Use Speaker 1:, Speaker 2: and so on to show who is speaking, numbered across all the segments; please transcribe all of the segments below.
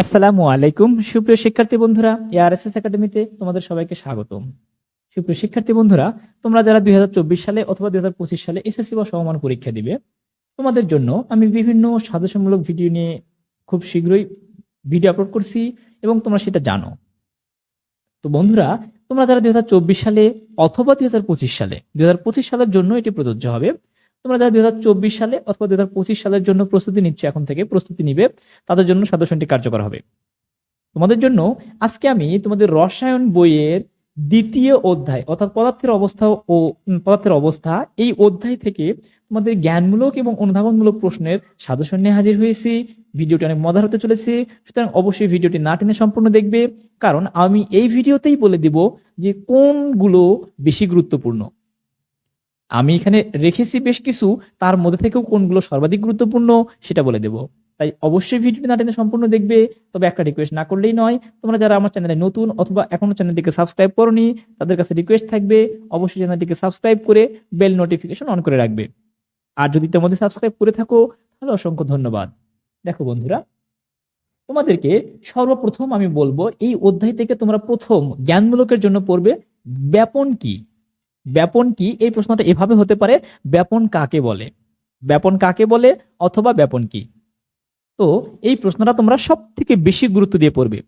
Speaker 1: আসসালামু আলাইকুম। সুপ্রিয় শিক্ষার্থী বন্ধুরা এআরএসএস একাডেমিতে তোমাদের সবাইকে স্বাগতম। সুপ্রিয় শিক্ষার্থী বন্ধুরা, তোমরা যারা দু হাজার চব্বিশ সালে অথবা দুই সালে এসএসসি বা সমমান পরীক্ষা দিবে, তোমাদের জন্য আমি বিভিন্ন সাজেশনমূলক ভিডিও নিয়ে খুব শীঘ্রই ভিডিও আপলোড করছি এবং তোমরা সেটা জানো। তো বন্ধুরা, তোমরা যারা দুই হাজার চব্বিশ সালে অথবা দুই হাজার পঁচিশ সালে, দুই হাজার পঁচিশ সালের জন্য এটি প্রযোজ্য হবে। তোমরা যারা দুই হাজার চব্বিশ সালে অথবা দুই হাজার পঁচিশ সালের জন্য প্রস্তুতি নিচ্ছে এখন থেকে, প্রস্তুতি নিবে, তাদের জন্য সাজেশনটি কার্যকর হবে। তোমাদের জন্য আজকে আমি তোমাদের রসায়ন বইয়ের দ্বিতীয় অধ্যায়, অর্থাৎ পদার্থের অবস্থা ও পদার্থের অবস্থা, এই অধ্যায় থেকে তোমাদের জ্ঞানমূলক এবং অনুধাবনমূলক প্রশ্নের সাজেশন নিয়ে হাজির হয়েছি। ভিডিওটি অনেক মজার হতে চলেছে, সুতরাং অবশ্যই ভিডিওটি না টেনে সম্পূর্ণ দেখবে, কারণ আমি এই ভিডিওতেই বলে দিব যে কোনগুলো বেশি গুরুত্বপূর্ণ। আমি এখানে রেখেছি বেশ কিছু, তার মধ্যে থেকেও কোনগুলো সর্বাধিক গুরুত্বপূর্ণ সেটা বলে দেব। তাই অবশ্যই ভিডিওটি না টেনে সম্পূর্ণ দেখবে, তবে একটা রিকোয়েস্ট না করলেই নয়, তোমরা যারা আমার চ্যানেলে নতুন অথবা এখনও চ্যানেলটিকে সাবস্ক্রাইব করনি, তাদের কাছে রিকোয়েস্ট থাকবে, অবশ্যই চ্যানেলটিকে সাবস্ক্রাইব করে বেল নোটিফিকেশন অন করে রাখবে। আর যদি তোমাদের সাবস্ক্রাইব করে থাকো, তাহলে অসংখ্য ধন্যবাদ। দেখো বন্ধুরা, তোমাদেরকে সর্বপ্রথম আমি বলব, এই অধ্যায় থেকে তোমরা প্রথম জ্ঞানমূলকের জন্য পড়বে, ব্যাপন কি? ব্যাপন কি? এই প্রশ্নটা এভাবে হতে পারে, ব্যাপন কাকে বলে? ব্যাপন কাকে বলে অথবা ব্যাপন কি? তো এই প্রশ্নটা তোমরা সব থেকে বেশি গুরুত্ব দিয়ে পড়বে,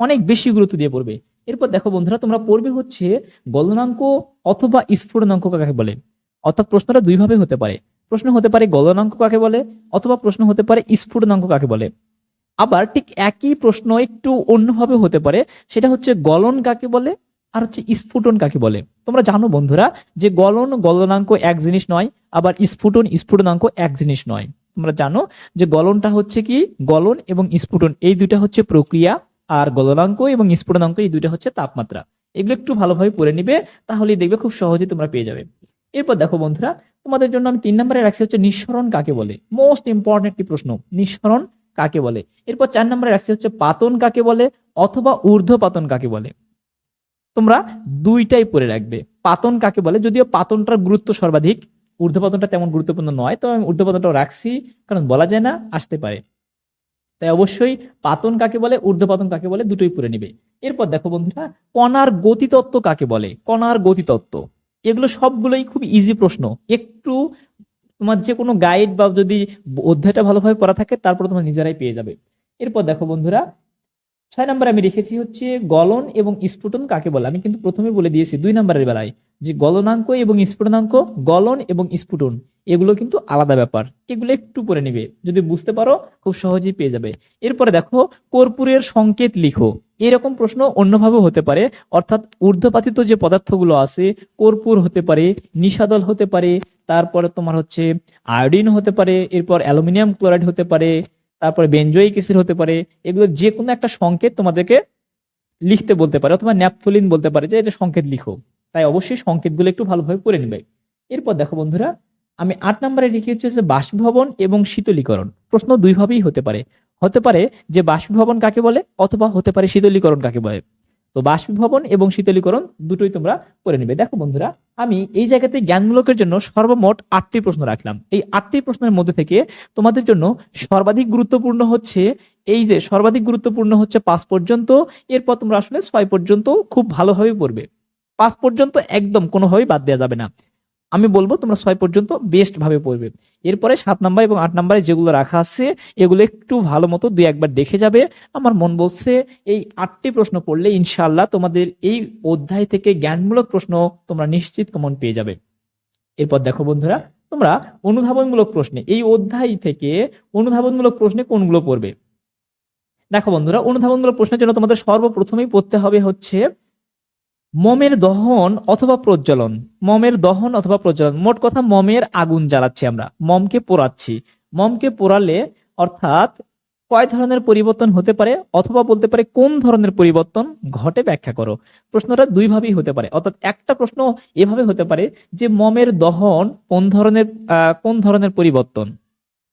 Speaker 1: অনেক বেশি গুরুত্ব দিয়ে পড়বে। এরপর দেখো বন্ধুরা, তোমরা পড়বে হচ্ছে গলনাঙ্ক অথবা স্ফুটনাঙ্ক কাকে বলে? অর্থাৎ প্রশ্নটা দুই ভাবে হতে পারে, প্রশ্ন হতে পারে গলনাঙ্ক কাকে বলে অথবা প্রশ্ন হতে পারে স্ফুটনাঙ্ক কাকে বলে। আবার ঠিক একই প্রশ্ন একটু অন্যভাবে হতে পারে, সেটা হচ্ছে গলন কাকে বলে? আর হচ্ছে স্ফুটন কাকে বলে? তোমরা জানো বন্ধুরা যে গলন গলনাঙ্ক এক জিনিস নয়, আবার স্ফুটন স্ফুটনাঙ্ক এক জিনিস নয়। তোমরা জানো যে গলনটা হচ্ছে কি? গলন এবং স্ফুটন, এই দুইটা হচ্ছে প্রক্রিয়া আর গলনাঙ্ক এবং স্ফুটনাঙ্ক, এই দুইটা হচ্ছে তাপমাত্রা। এগুলো একটু ভালোভাবে পড়ে নিবে তাহলে দেখবে খুব সহজেই তোমরা পেয়ে যাবে। এরপর দেখো বন্ধুরা, তোমাদের জন্য আমি তিন নম্বরে রাখছি হচ্ছে নিঃসরণ কাকে বলে? মোস্ট ইম্পর্টেন্ট একটি প্রশ্ন, নিঃসরণ কাকে বলে? এরপর চার নম্বরে রাখছি হচ্ছে পাতন কাকে বলে? অথবা ঊর্ধ্ব পাতন কাকে বলে? তোমরা দুইটাই পড়ে রাখবে। পাতন কাকে বলে? যদিও পাতনটার গুরুত্ব সর্বাধিক, ঊর্ধ্বপাতনটা তেমন গুরুত্বপূর্ণ নয়, তবে আমি ঊর্ধ্বপাতনটাও রাখছি, কারণ বলা যায় না, আসতে পারে। তাই অবশ্যই পাতন কাকে বলে, ঊর্ধ্বপাতন কাকে বলে, দুটোই পড়ে নিবে। এরপর দেখো বন্ধুরা, কণার গতিতত্ত্ব কাকে বলে? কণার গতিতত্ত্ব। এগুলো সবগুলোই খুব ইজি প্রশ্ন। একটু তোমার যে কোনো গাইড বা যদি অধ্যায়টা ভালোভাবে পড়া থাকে, তারপর তোমার নিজেরাই পেয়ে যাবে। এরপর দেখো বন্ধুরা ছয় নম্বরে আমি রেখেছি হচ্ছে গলন এবং স্ফুটন কাকে বলে? আমি কিন্তু প্রথমে বলে দিয়েছি দুই নম্বরের বেলায় যে গলনাঙ্ক এবং স্ফুটনাঙ্ক, গলন এবং স্ফুটন, এগুলো কিন্তু আলাদা ব্যাপার। এগুলো একটু পরে নিবে। যদি বুঝতে পারো, খুব সহজেই পেয়ে যাবে। এরপরে দেখো, কর্পূরের সংকেত লিখো। এরকম প্রশ্ন অন্যভাবে হতে পারে, অর্থাৎ ঊর্ধ্বপাতিত যে পদার্থগুলো আছে, কর্পূর হতে পারে নিশাদল হতে পারে, তারপরে তোমার হচ্ছে আয়োডিন হতে পারে, এরপর অ্যালুমিনিয়াম ক্লোরাইড হতে পারে তারপরে বেঞ্জয়িক অ্যাসিড হতে পারে। এগুলো যে কোনো একটা সংকেত তোমাদেরকে লিখতে বলতে পারে অথবা ন্যাপথলিন বলতে পারে যে এটা সংকেত লিখো। তাই অবশ্যই সংকেতগুলো একটু ভালোভাবে করে নেবে। এরপর দেখো বন্ধুরা, আমি আট নম্বরে লিখে হচ্ছে যে বাষ্পীভবন এবং শীতলীকরণ। প্রশ্ন দুইভাবেই হতে পারে। হতে পারে যে বাষ্পীভবন কাকে বলে? অথবা হতে পারে শীতলীকরণ কাকে বলে? তো বাষ্পীভবন এবং শীতলীকরণ দুটোই তোমরা করে নেবে। দেখো বন্ধুরা, আমি এই জায়গাতে জ্ঞানমূলকের জন্য সর্বমোট আটটি প্রশ্ন রাখলাম। এই আটটি প্রশ্নের মধ্যে থেকে তোমাদের জন্য সর্বাধিক গুরুত্বপূর্ণ হচ্ছে এই যে সর্বাধিক গুরুত্বপূর্ণ হচ্ছে পাঁচ পর্যন্ত, এরপর তোমরা আসলে ছয় পর্যন্ত খুব ভালোভাবে পড়বে। পাঁচ পর্যন্ত একদম কোনোভাবেই বাদ দেওয়া যাবে না। আমি বলব তোমরা ছয় পর্যন্ত বেস্ট ভাবে পড়বে। এরপরে সাত নাম্বার এবং আট নাম্বারে যেগুলো রাখা আছে, এগুলো একটু ভালো মতো দুই একবার দেখে যাবে। আমার মন বলছে এই আটটি প্রশ্ন পড়লে ইনশাল্লাহ তোমাদের এই অধ্যায় থেকে জ্ঞানমূলক প্রশ্ন তোমরা নিশ্চিত কমন পেয়ে যাবে। এরপর দেখো বন্ধুরা, তোমরা অনুধাবনমূলক প্রশ্নে, এই অধ্যায় থেকে অনুধাবনমূলক প্রশ্নে কোনগুলো পড়বে? দেখো বন্ধুরা, অনুধাবনমূলক প্রশ্নের জন্য তোমাদের সর্বপ্রথমেই পড়তে হবে হচ্ছে মমের দহন অথবা প্রজ্বলন। মমের দহন অথবা প্রজ্বলন। মোট কথা মমের আগুন জ্বালাচ্ছি আমরা। মমকে পোড়াচ্ছি। মমকে পোড়ালে অর্থাৎ কয় ধরনের পরিবর্তন হতে পারে অথবা বলতে পারে কোন ধরনের পরিবর্তন ঘটে ব্যাখ্যা করো। প্রশ্নটা দুই ভাবেই হতে পারে। অর্থাৎ একটা প্রশ্ন এভাবে হতে পারে যে মমের দহন কোন ধরনের কোন ধরনের পরিবর্তন?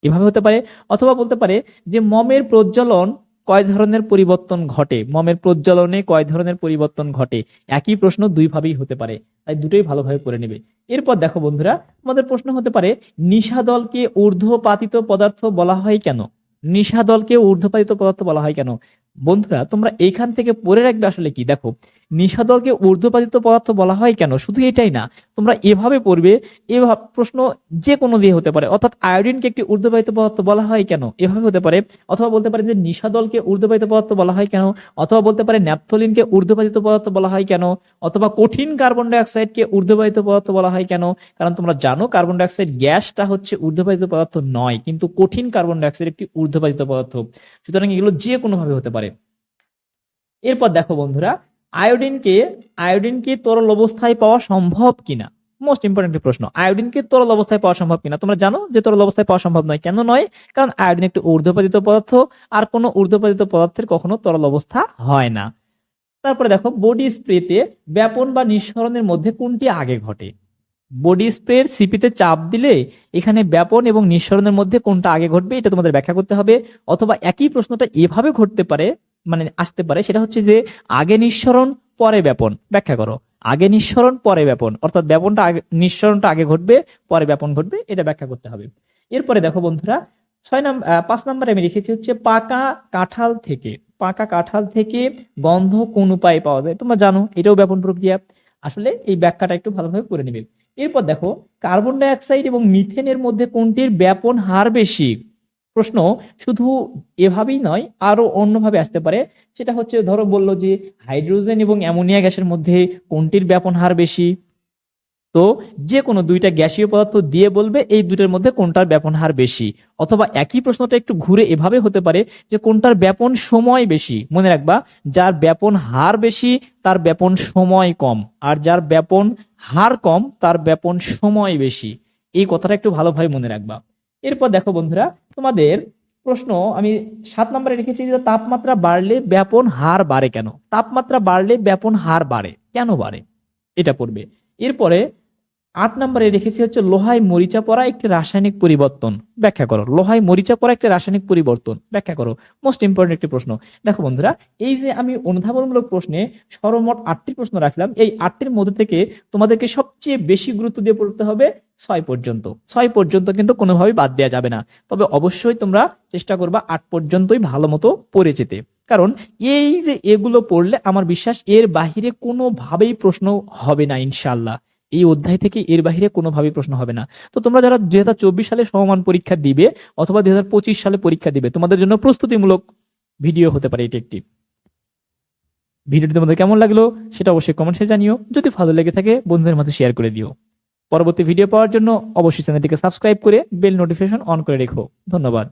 Speaker 1: এভাবে হতে পারে। অথবা বলতে পারে যে মমের প্রজ্বলন কয় ধরনের পরিবর্তন ঘটে? মমের প্রজ্বলনে কয় ধরনের পরিবর্তন ঘটে? একই প্রশ্ন দুই ভাবেই হতে পারে, তাই দুটোই ভালোভাবে পড়ে নেবে। এরপর দেখো বন্ধুরা, আমাদের প্রশ্ন হতে পারে নিশা দলকে ঊর্ধ্বপাতিত পদার্থ বলা হয় কেন? নিশা দলকে ঊর্ধ্বপাতিত পদার্থ বলা হয় কেন? বন্ধুরা, তোমরা এইখান থেকে পড়ে রাখবে আসলে কি? দেখো নিশাদলকে ঊর্ধ্বপাতিত পদার্থ বলা হয় কেন? শুধু এটাই না, তোমরা এভাবে পড়বে, এভাবে, প্রশ্ন যে কোনো দিয়ে হতে পারে। অর্থাৎ আয়োডিনকে একটি ঊর্ধ্বপাতিত পদার্থ বলা হয় কেন? এভাবে হতে পারে। অথবা বলতে পারে যে নিশাদলকে ঊর্ধ্বপাতিত পদার্থ বলা হয় কেন? অথবা বলতে পারে ন্যাপথলিনকে ঊর্ধ্বপাতিত পদার্থ বলা হয় কেন? অথবা কঠিন কার্বন ডাইঅক্সাইডকে ঊর্ধ্বপাতিত পদার্থ বলা হয় কেন? কারণ তোমরা জানো কার্বন ডাইঅক্সাইড গ্যাসটা হচ্ছে ঊর্ধ্বপাতিত পদার্থ নয়, কিন্তু কঠিন কার্বন ডাইঅক্সাইড একটি ঊর্ধ্বপাতিত পদার্থ। সুতরাং এগুলো যে কোনো ভাবে হতে পারে। এরপর দেখো বন্ধুরা আয়োডিনকে আয়োডিনকে তরল অবস্থায় পাওয়া সম্ভব কিনা? মোস্ট ইম্পর্টেন্ট প্রশ্ন আয়োডিনকে তরল অবস্থায় পাওয়া সম্ভব কিনা? তোমরা জানো যে তরল অবস্থায় পাওয়া সম্ভব নয়, কেন নয়? কারণ আয়োডিন একটি ঊর্ধ্বপাতিত পদার্থ, আর কোনো ঊর্ধ্বপাতিত পদার্থের কখনো তরল অবস্থা হয় না। তারপরে দেখো বডি স্প্রেতে ব্যাপন বা নিঃসরণের মধ্যে কোনটি আগে ঘটে? বডি স্প্রের সিপিতে চাপ দিলে এখানে ব্যাপন এবং নিঃসরণের মধ্যে কোনটা আগে ঘটবে, এটা তোমাদের ব্যাখ্যা করতে হবে। অথবা একই প্রশ্নটা এভাবে ঘটতে পারে মানে আসতে পারে, সেটা হচ্ছে যে আগে নিঃসরণ, পরে ব্যাপন। ব্যাখ্যা করো। আগে নিঃসরণ, পরে ব্যাপন। অর্থাৎ ব্যাপনটা আগে, নিঃসরণটা আগে ঘটবে, পরে ব্যাপন ঘটবে, এটা ব্যাখ্যা করতে হবে। এরপরে দেখো বন্ধুরা, ছয় নাম্বার পাঁচ নাম্বারে আমি লিখেছি হচ্ছে পাকা কাঁঠাল থেকে। পাকা কাঁঠাল থেকে গন্ধ কোন উপায়ে পাওয়া যায়? তোমরা জানো, এটাও ব্যাপন প্রক্রিয়া। আসলে এই ব্যাখ্যাটা একটু ভালোভাবে করে নেবে। এরপর দেখো, কার্বন ডাইঅক্সাইড এবং মিথেনের মধ্যে কোনটির ব্যাপন হার বেশি? প্রশ্ন শুধু এভাবেই নয়, আরও অন্যভাবে আসতে পারে। সেটা হচ্ছে, ধরো বলল যে হাইড্রোজেন এবং অ্যামোনিয়া গ্যাসের মধ্যে কোনটির ব্যাপন হার বেশি? তো যে কোনো দুইটা গ্যাসীয় পদার্থ দিয়ে বলবে এই দুইটার মধ্যে কোনটার ব্যাপন হার বেশি। অথবা একই প্রশ্নটা একটু ঘুরে এভাবে হতে পারে যে কোনটার ব্যাপন সময় বেশি। মনে রাখবা, যার ব্যাপন হার বেশি, তার ব্যাপন সময় কম। আর যার ব্যাপন হার কম, তার ব্যাপন সময় বেশি। এই কথাটা একটু ভালোভাবে মনে রাখবা। এরপর দেখো বন্ধুরা, তোমাদের প্রশ্ন, আমি সাত নম্বরে রেখেছি যে তাপমাত্রা বাড়লে ব্যাপন হার বাড়ে কেন? তাপমাত্রা বাড়লে ব্যাপন হার বাড়ে, কেন বাড়ে? এটা পড়বে। এরপরে আট নম্বরে রেখেছি হচ্ছে লোহায় মরিচা পড়া একটি রাসায়নিক পরিবর্তন। ব্যাখ্যা করো, লোহায় মরিচা পড়া একটি রাসায়নিক পরিবর্তন। ব্যাখ্যা করো মোস্ট ইম্পর্টেন্ট একটি প্রশ্ন। দেখো বন্ধুরা, এই যে আমি অনুধাবনমূলক প্রশ্নে সর্বমোট আটটি প্রশ্ন রাখলাম, এই আটটির মধ্যে থেকে তোমাদেরকে সবচেয়ে বেশি গুরুত্ব দিয়ে পড়তে হবে ছয় পর্যন্ত। ছয় পর্যন্ত কিন্তু কোনোভাবেই বাদ দেওয়া যাবে না। তবে অবশ্যই তোমরা চেষ্টা করবা আট পর্যন্তই ভালো মতো পড়ে যেতে। কারণ এই যে এগুলো পড়লে আমার বিশ্বাস এর বাহিরে কোনোভাবেই প্রশ্ন হবে না ইনশাল্লাহ এই অধ্যায় থেকে এর বাহিরে কোনোভাবেই প্রশ্ন হবে না। তো তোমরা যারা দুই হাজার চব্বিশ সালে সমমান পরীক্ষা দিবে অথবা দুই হাজার পঁচিশ সালে পরীক্ষা দিবে, তোমাদের জন্য প্রস্তুতিমূলক ভিডিও হতে পারে এটি একটি। ভিডিওটি তোমাদের কেমন লাগল সেটা অবশ্যই কমেন্টসে জানিও। যদি ভালো লেগে থাকে, বন্ধুদের মাঝে শেয়ার করে দিও। পরবর্তী ভিডিও পাওয়ার জন্য অবশ্যই চ্যানেলটিকে সাবস্ক্রাইব করে বেল নোটিফিকেশন অন করে রেখো। ধন্যবাদ।